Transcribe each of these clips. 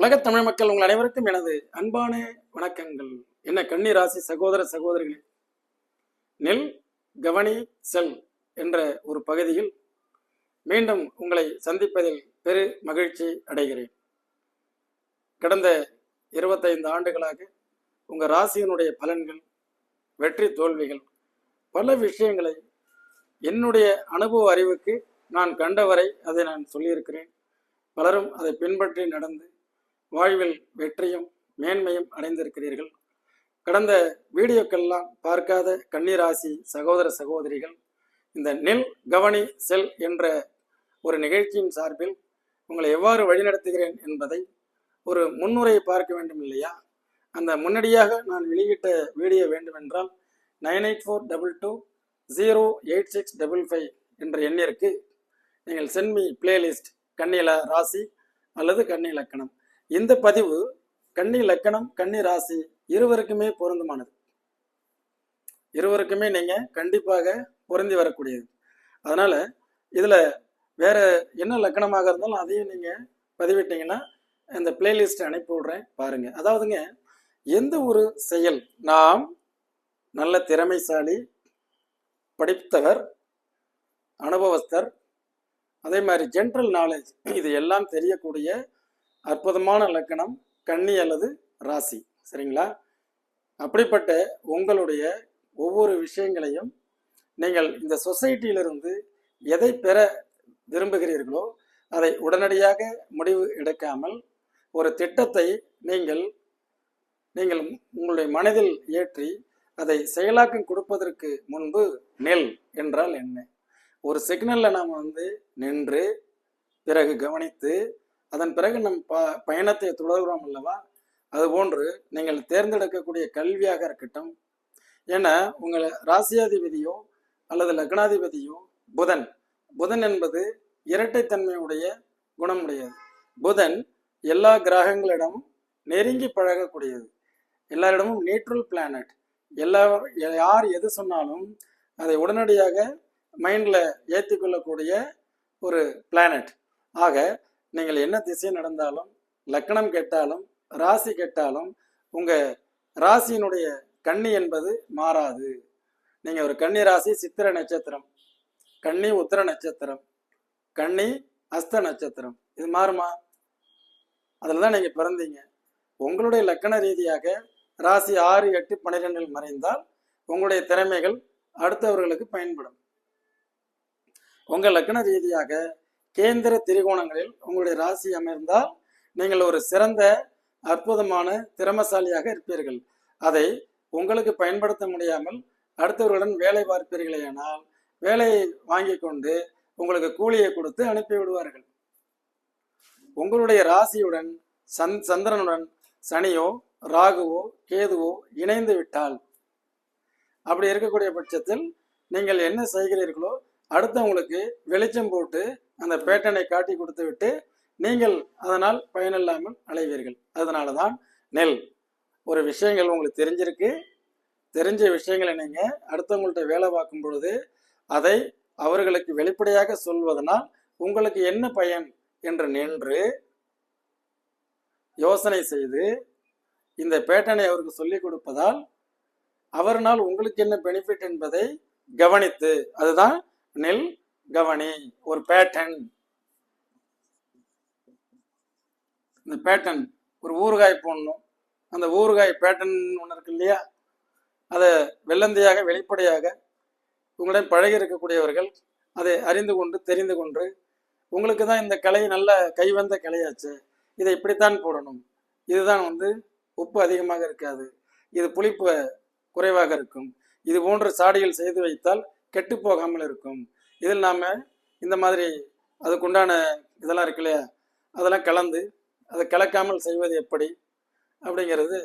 உலகத் தமிழ் மக்கள் உங்கள் அனைவருக்கும் எனது அன்பான வணக்கங்கள். என்ன கன்னி ராசி சகோதர சகோதரிகளே. நெல் கவனி செல் என்ற ஒரு பகுதியில் மீண்டும் உங்களை சந்திப்பதில் பெரு மகிழ்ச்சி அடைகிறேன். கடந்த இருபத்தைந்து ஆண்டுகளாக உங்கள் ராசியினுடைய பலன்கள் வெற்றி தோல்விகள் பல விஷயங்களை என்னுடைய அனுபவ அறிவுக்கு நான் கண்டவரை அதை நான் சொல்லியிருக்கிறேன். பலரும் அதை பின்பற்றி நடந்து வாழ்வில் வெற்றியும் மேன்மையும் அடைந்திருக்கிறீர்கள். கடந்த வீடியோக்கெல்லாம் பார்க்காத கன்னிராசி சகோதர சகோதரிகள் இந்த நெல் கவனி செல் என்ற ஒரு நிகழ்ச்சியின் சார்பில் உங்களை எவ்வாறு வழிநடத்துகிறேன் என்பதை ஒரு முன்னுரையை பார்க்க வேண்டும் இல்லையா? அந்த முன்னடியாக நான் வெளியிட்ட வீடியோ வேண்டுமென்றால் nine eight four double two zero eight six double five என்ற எண்ணிற்கு நீங்கள் சென்மி பிளேலிஸ்ட் கன்னில ராசி அல்லது கன்னி இந்த பதிவு கன்னி லக்கணம் கன்னி ராசி இருவருக்குமே பொருந்தமானது. இருவருக்குமே நீங்க கண்டிப்பாக பொருந்தி வரக்கூடியது. அதனால இதுல வேற என்ன லக்கணமாக இருந்தாலும் அதையும் நீங்க பதிவிட்டீங்கன்னா இந்த பிளேலிஸ்ட் அனுப்பி விடுறேன் பாருங்க. அதாவதுங்க எந்த ஒரு செயல் நாம் நல்ல திறமைசாலி படித்தவர் அனுபவஸ்தர் அதே மாதிரி ஜென்ரல் நாலேஜ் இது எல்லாம் தெரியக்கூடிய அற்புதமான லக்கணம் கன்னி அல்லது ராசி. சரிங்களா? அப்படிப்பட்ட உங்களுடைய ஒவ்வொரு விஷயங்களையும் நீங்கள் இந்த சொசைட்டியிலிருந்து எதை பெற விரும்புகிறீர்களோ அதை உடனடியாக முடிவு எடுக்காமல் ஒரு திட்டத்தை நீங்கள் நீங்கள் உங்களுடைய மனதில் ஏற்றி அதை செயலாக்கம் கொடுப்பதற்கு முன்பு நெல் என்றால் என்ன? ஒரு சிக்னலில் நாம் வந்து நின்று பிறகு கவனித்து அதன் பிறகு நம் ப பயணத்தை தொடர்கிறோம் அல்லவா? அதுபோன்று நீங்கள் தேர்ந்தெடுக்கக்கூடிய கல்வியாக இருக்கட்டும். ஏன்னா உங்கள் ராசியாதிபதியோ அல்லது லக்னாதிபதியோ புதன். புதன் என்பது இரட்டைத்தன்மையுடைய குணமுடையது. புதன் எல்லா கிரகங்களிடமும் நெருங்கி பழகக்கூடியது. எல்லாரிடமும் நியூட்ரல் பிளானட் எல்லா யார் எது சொன்னாலும் அதை உடனடியாக மைண்டில் ஏற்றிக்கொள்ளக்கூடிய ஒரு பிளானட் ஆக நீங்கள் என்ன திசை நடந்தாலும் லக்கணம் கெட்டாலும் ராசி கெட்டாலும் உங்கள் ராசியினுடைய கன்னி என்பது மாறாது. நீங்கள் ஒரு கன்னி ராசி சித்திர நட்சத்திரம். கன்னி உத்திர நட்சத்திரம். கன்னி அஸ்த நட்சத்திரம். இது மாறுமா? அதில் தான் நீங்கள் பிறந்தீங்க. உங்களுடைய லக்கண ரீதியாக ராசி ஆறு எட்டு பன்னிரெண்டில் மறைந்தால் உங்களுடைய திறமைகள் அடுத்தவர்களுக்கு பயன்படும். உங்கள் லக்கண ரீதியாக கேந்திர திரிகோணங்களில் உங்களுடைய ராசி அமைந்தால் நீங்கள் ஒரு சிறந்த அற்புதமான திறமசாலியாக இருப்பீர்கள். அதை உங்களுக்கு பயன்படுத்த முடியாமல் அடுத்தவர்களுடன் வேலை பார்ப்பீர்களே ஆனால் வேலையை வாங்கி கொண்டு உங்களுக்கு கூலியை கொடுத்து அனுப்பி விடுவார்கள். உங்களுடைய ராசியுடன் சந் சந்திரனுடன் சனியோ ராகுவோ கேதுவோ இணைந்து விட்டால் அப்படி இருக்கக்கூடிய பட்சத்தில் நீங்கள் என்ன செய்கிறீர்களோ அடுத்தவங்களுக்கு வெளிச்சம் போட்டு அந்த பேட்டனை காட்டி கொடுத்து விட்டு நீங்கள் அதனால் பயனில்லாமல் அலைவீர்கள். அதனால தான் நெல் ஒரு விஷயங்கள் உங்களுக்கு தெரிஞ்சிருக்கு. தெரிஞ்ச விஷயங்களை நீங்கள் அடுத்தவங்கள்ட்ட வேலை பார்க்கும் பொழுது அதை அவர்களுக்கு வெளிப்படையாக சொல்வதனால் உங்களுக்கு என்ன பயன் என்று நின்று யோசனை செய்து இந்த பேட்டனை அவருக்கு சொல்லிக் கொடுப்பதால் அவர்னால் உங்களுக்கு என்ன பெனிஃபிட் என்பதை கவனித்து அதுதான் நெல் கவனி ஒரு பேட்டன் இந்த பேட்டன் ஒரு ஊறுகாய் போடணும். அந்த ஊறுகாய் பேட்டன் ஒன்று இருக்கு இல்லையா? அதை வெள்ளந்தையாக வெளிப்படையாக உங்களிடம் பழகி இருக்கக்கூடியவர்கள் அதை அறிந்து கொண்டு தெரிந்து கொண்டு உங்களுக்கு தான் இந்த கலை நல்ல கைவந்த கலையாச்சு இதை இப்படித்தான் போடணும். இதுதான் வந்து உப்பு அதிகமாக இருக்காது. இது புளிப்பு குறைவாக இருக்கும். இது போன்ற சாடிகள் செய்து வைத்தால் கெட்டு போகாமல் இருக்கும். இதில் நாம் இந்த மாதிரி அதுக்குண்டான இதெல்லாம் இருக்கு இல்லையா? அதெல்லாம் கலந்து அதை கலக்காமல் செய்வது எப்படி? அப்படிங்கிறது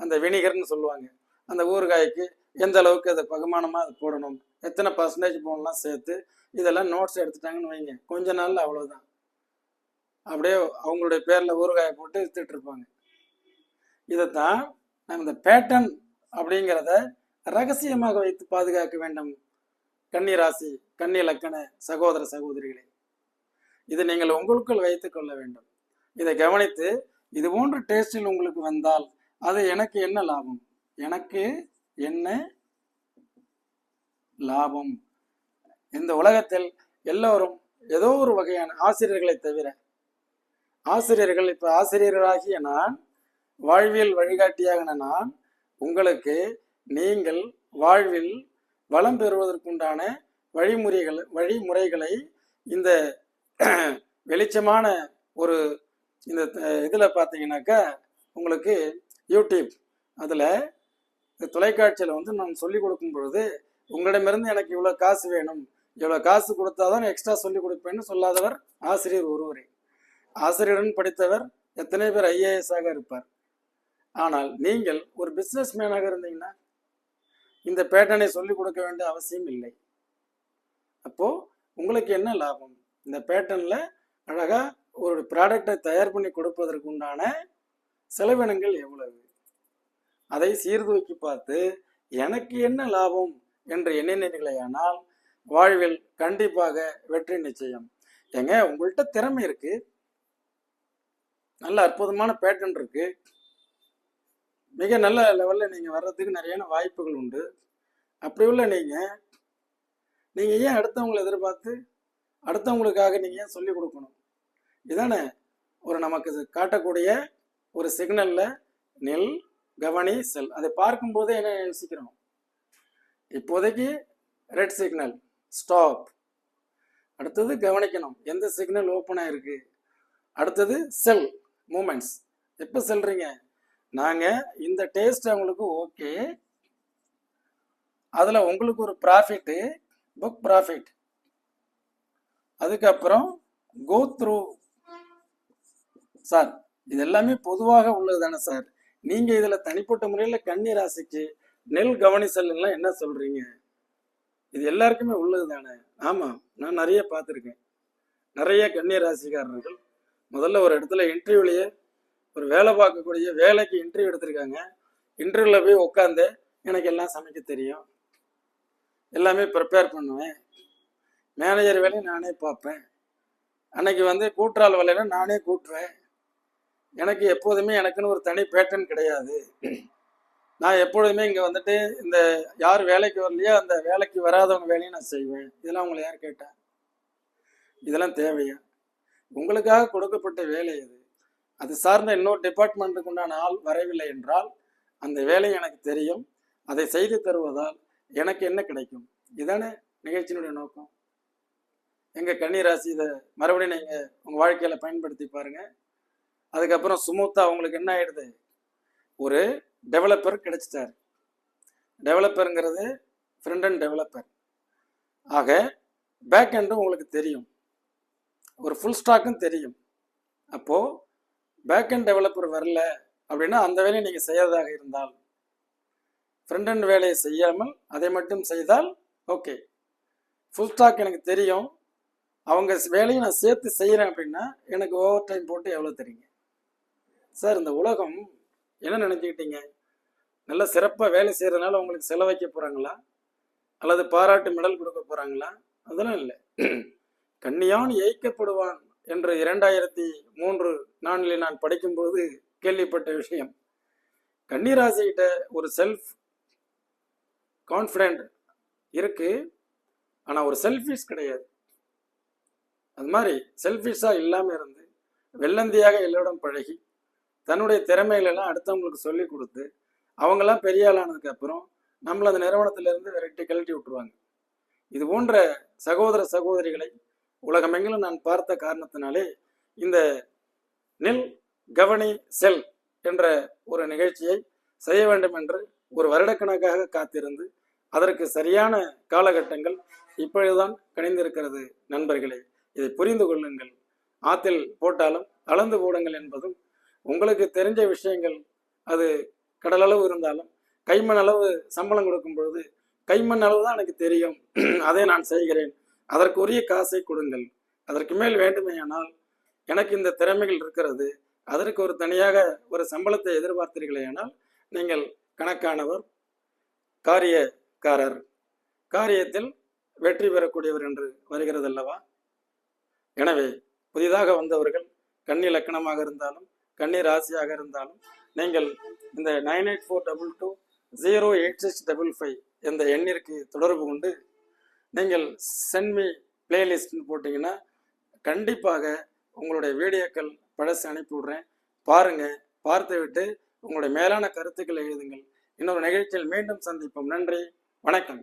அந்த வினிகர்னு சொல்லுவாங்க. அந்த ஊறுகாய்க்கு எந்த அளவுக்கு அதை பகுமானமாக அதை போடணும்? எத்தனை பர்சன்டேஜ் போடலாம் சேர்த்து இதெல்லாம் நோட்ஸ் எடுத்துட்டாங்கன்னு வைங்க. கொஞ்ச நாளில் அவ்வளோதான் அப்படியே அவங்களுடைய பேரில் ஊறுகாயை போட்டு வித்துட்டு இருப்பாங்க. இதைத்தான் நம்ம இந்த பேட்டன் அப்படிங்கிறத ரகசியமாக வைத்து பாதுகாக்க வேண்டும். கன்னி ராசி கன்னி லக்கண சகோதர சகோதரிகளே இதை நீங்கள் உங்களுக்குள் வைத்துக் கொள்ள வேண்டும். இதை கவனித்து இது போன்ற டேஸ்டில் உங்களுக்கு வந்தால் அது எனக்கு என்ன லாபம்? எனக்கு என்ன லாபம்? இந்த உலகத்தில் எல்லோரும் ஏதோ ஒரு வகையான ஆசிரியர்களை தவிர ஆசிரியர்கள் இப்ப ஆசிரியர்களாகிய நான் வாழ்வியல் வழிகாட்டியாகின நான் உங்களுக்கு நீங்கள் வாழ்வில் வளம் பெறுவதற்குண்டான வழிமுறைகள் வழிமுறைகளை இந்த வெளிச்சமான ஒரு இந்த த- பார்த்தீங்கன்னாக்கா உங்களுக்கு யூடியூப். அதில் தொலைக்காட்சியில் வந்து நான் சொல்லிக் கொடுக்கும் பொழுது உங்களிடமிருந்து எனக்கு இவ்வளோ காசு வேணும். இவ்வளோ காசு கொடுத்தாதான் எக்ஸ்ட்ரா சொல்லி கொடுப்பேன்னு சொல்லாதவர் ஆசிரியர் ஒருவரே. ஆசிரியருடன் படித்தவர் எத்தனை பேர் ஐஏஎஸ்ஸாக இருப்பார். ஆனால் நீங்கள் ஒரு பிஸ்னஸ் மேனாக இருந்தீங்கன்னா இந்த பேட்டர்னை சொல்லிக் கொடுக்க வேண்டிய அவசியம் இல்லை. அப்போ உங்களுக்கு என்ன லாபம்? இந்த பேட்டர்ன்ல அழகா ஒரு ப்ராடக்டை தயார் பண்ணி கொடுப்பதற்கு உண்டான செலவினங்கள் எவ்வளவு? அதை சீர்தூக்கி பார்த்து எனக்கு என்ன லாபம்? என்று எண்ணினீர்களேயானால் வாழ்வில் கண்டிப்பாக வெற்றி நிச்சயம். ஏங்க உங்கள்கிட்ட திறமை இருக்கு. நல்ல அற்புதமான பேட்டன் இருக்கு. மிக நல்ல லெவலில் நீங்கள் வர்றதுக்கு நிறையான வாய்ப்புகள் உண்டு. அப்படி உள்ள நீங்கள் நீங்கள் ஏன் அடுத்தவங்களை எதிர்பார்த்து அடுத்தவங்களுக்காக நீங்கள் ஏன் சொல்லிக் கொடுக்கணும்? இதானே ஒரு நமக்கு காட்டக்கூடிய ஒரு சிக்னலில் நெல் கவனி செல். அதை பார்க்கும்போதே என்ன யோசிக்கிறோம்? இப்போதைக்கு ரெட் சிக்னல் ஸ்டாப் அடுத்தது கவனிக்கணும் எந்த சிக்னல் ஓப்பன் இருக்குது அடுத்தது செல் மூமெண்ட்ஸ் எப்போ செல்றீங்க நாங்க இந்த டேஸ்ட் அவங்களுக்கு ஓகே அதுல உங்களுக்கு ஒரு ப்ராஃபிட்டு புக் ப்ராஃபிட் அதுக்கப்புறம் கோ த்ரூ சார் இது எல்லாமே பொதுவாக உள்ளது தானே சார் நீங்க இதுல தனிப்பட்ட முறையில கன்னி ராசிக்கு நெல் கவனிசல் எல்லாம் என்ன சொல்றீங்க? இது எல்லாருக்குமே உள்ளது தானே ஆமா நான் நிறைய பார்த்துருக்கேன். நிறைய கன்னி ராசிக்காரர்கள் முதல்ல ஒரு இடத்துல இன்டர்வியூலயே ஒரு வேலை பார்க்கக்கூடிய வேலைக்கு இன்டர்வியூ எடுத்திருக்காங்க. இன்டர்வியூல போய் உட்காந்து எனக்கு எல்லாம் சமைக்க தெரியும். எல்லாமே ப்ரிப்பேர் பண்ணுவேன். மேனேஜர் வேலையை நானே பார்ப்பேன். அன்னைக்கு வந்து கூட்டுறாள் வேலையில நானே கூட்டுவேன். எனக்கு எப்போதுமே எனக்குன்னு ஒரு தனி பேட்டர்ன் கிடையாது. நான் எப்பொழுதுமே இங்கே வந்துட்டு இந்த யார் வேலைக்கு வரலையோ அந்த வேலைக்கு வராதவங்க வேலையும் நான் செய்வேன். இதெல்லாம் உங்களை யார் கேட்டா? இதெல்லாம் தேவையா? உங்களுக்காக கொடுக்கப்பட்ட வேலை இது. அது சார்ந்த இன்னொரு டிபார்ட்மெண்ட்டுக்கு உண்டான ஆள் வரவில்லை என்றால் அந்த வேலை எனக்கு தெரியும். அதை செய்து தருவதால் எனக்கு என்ன கிடைக்கும்? இதானே நிகழ்ச்சியினுடைய நோக்கம். எங்கள் கன்னிராசி இதை மறுபடியும் நீங்கள் உங்கள் வாழ்க்கையில் பயன்படுத்தி பாருங்கள் அதுக்கப்புறம் சுமூத்தா உங்களுக்கு என்ன ஆயிடுது? ஒரு டெவலப்பர் கிடைச்சிட்டார். டெவலப்பருங்கிறது ஃப்ரண்ட் அண்ட் டெவலப்பர் ஆக பேக் எண்டும் உங்களுக்கு தெரியும். ஒரு ஃபுல் ஸ்டாக்கும் தெரியும். அப்போது பேக் அண்ட் டெவலப்பர் வரல அப்படின்னா அந்த வேலையை நீங்கள் செய்யாததாக இருந்தால் ஃப்ரண்ட் அண்ட் வேலையை செய்யாமல் அதை மட்டும் செய்தால் ஓகே ஃபுல் ஸ்டாக் எனக்கு தெரியும். அவங்க வேலையை நான் சேர்த்து செய்கிறேன் அப்படின்னா எனக்கு ஓவர் டைம் போட்டு எவ்வளோ தெரியுங்க சார் இந்த உலகம் என்ன நினச்சிக்கிட்டீங்க? நல்ல சிறப்பாக வேலை செய்கிறதுனால உங்களுக்கு செலவைக்க போகிறாங்களா அல்லது பாராட்டு மெடல் கொடுக்க போகிறாங்களா அதெல்லாம் இல்லை. கண்ணியான் ஏய்க்கப்படுவான். என்று இரண்டாயிரத்தி மூன்று நான்கில் நான் படிக்கும்போது கேள்விப்பட்ட விஷயம். கன்னிராசிகிட்ட ஒரு செல்ஃப் கான்ஃபிடென்ட் இருக்கு ஆனால் ஒரு செல்ஃபிஷ் கிடையாது. அது மாதிரி செல்ஃபிஷாக இல்லாமல் இருந்து வெள்ளந்தியாக எல்லோரும் பழகி தன்னுடைய திறமைகளெல்லாம் அடுத்தவங்களுக்கு சொல்லி கொடுத்து அவங்கெல்லாம் பெரிய ஆளானதுக்கு அப்புறம் அந்த நிறுவனத்திலிருந்து விரட்டி கழட்டி விட்டுருவாங்க. இது போன்ற சகோதர சகோதரிகளை உலகமெங்கிலும் நான் பார்த்த காரணத்தினாலே இந்த நெல் கவனி செல் என்ற ஒரு நிகழ்ச்சியை செய்ய வேண்டும் என்று ஒரு வருடக்கணக்காக காத்திருந்து அதற்கு சரியான காலகட்டங்கள் இப்பொழுதுதான் கணிந்திருக்கிறது நண்பர்களே இதை புரிந்து கொள்ளுங்கள். ஆத்தில் போட்டாலும் அளந்து போடுங்கள் என்பதும் உங்களுக்கு தெரிஞ்ச விஷயங்கள். அது கடலளவு இருந்தாலும் கைமண் அளவு சம்பளம் கொடுக்கும் பொழுது கைமண் அளவு தான் எனக்கு தெரியும். அதை நான் செய்கிறேன். அதற்குரிய காசை கொடுங்கள். அதற்கு மேல் வேண்டுமேயானால் எனக்கு இந்த திறமைகள் இருக்கிறது. அதற்கு ஒரு தனியாக ஒரு சம்பளத்தை எதிர்பார்த்தீர்களேயானால் நீங்கள் கணக்கானவர் காரியக்காரர். காரியத்தில் வெற்றி பெறக்கூடியவர் என்று வருகிறது அல்லவா எனவே புதிதாக வந்தவர்கள் கன்னி லக்கணமாக இருந்தாலும் கன்னி ராசியாக இருந்தாலும் நீங்கள் இந்த nine eight four double two zero eight six double five என்ற எண்ணிற்கு தொடர்பு கொண்டு நீங்கள் சென்மி பிளேலிஸ்ட்னு போட்டிங்கன்னா கண்டிப்பாக உங்களுடைய வீடியோக்கள் பழசு அனுப்பி விடுறேன். பாருங்கள் பார்த்துவிட்டு உங்களுடைய மேலான கருத்துக்களை எழுதுங்கள். இன்னொரு நிகழ்ச்சியில் மீண்டும் சந்திப்போம். நன்றி வணக்கம்.